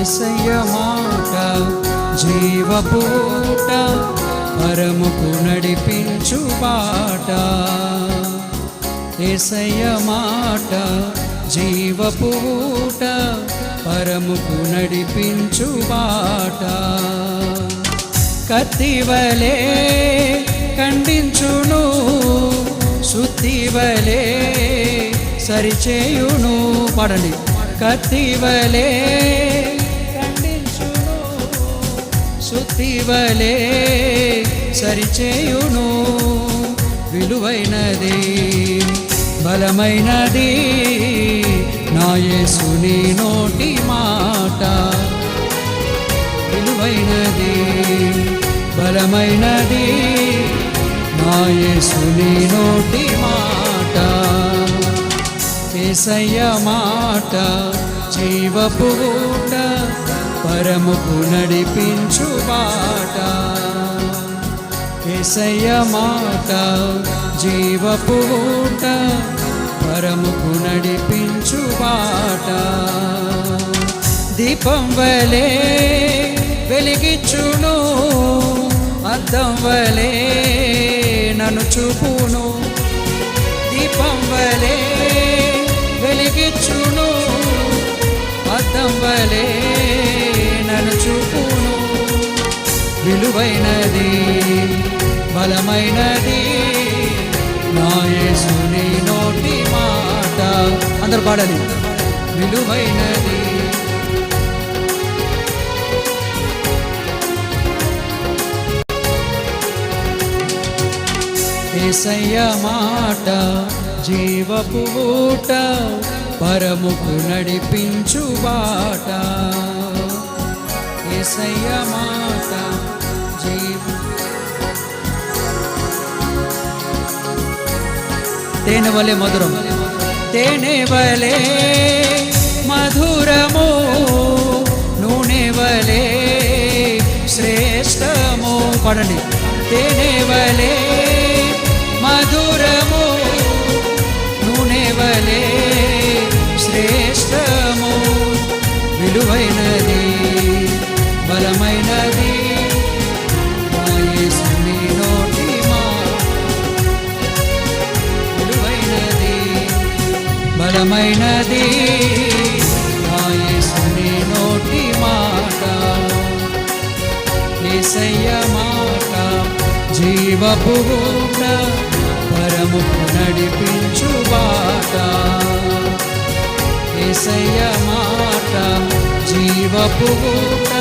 ఏసయ్య మాట జీవపూట పరముకు నడిపించు బాట. ఏసయ్య మాట జీవపూట పరముకు నడిపించు బాట. కత్తివలే ఖండించును శుద్ధివలే సరిచేయును. పాడండి. కత్తివలే శుద్ధివలే సరిచేయును. విలువైనది బలమైనది నాయసుని నోటి మాట. విలువైనది బలమైనది నాయసుని నోటి మాట. కేసయ్య మాట జీవపు పరముకు నడిపించు బాట. కేసయ్య మాట జీవపు ఊట పరముకు నడిపించు బాట. దీపం వలే వెలిగిచ్చును అద్దం వలే నన్ను చూపు విలువైనది బలమైనది. నాయసుని నోటి మాట. అందరు పాడాలి విలువైనది. ఏసయ్య మాట జీవపు ఊట పరముకు నడిపించు బాట. ఏసయ్య మాట తేనె వలె మధురం. తేనె వలె మధురము. నూనె వలె శ్రేష్టము. పడండి. తేనె వలె మధురము. నూనె వలె శ్రేష్టము. విలువైనది బలమైనది నా బలమైనది నా నోటి మాట. ఏసయ్య మాట. జీవపు ఊట పరముకు నడిపించు బాట ఏసయ్య మాట జీవపు ఊట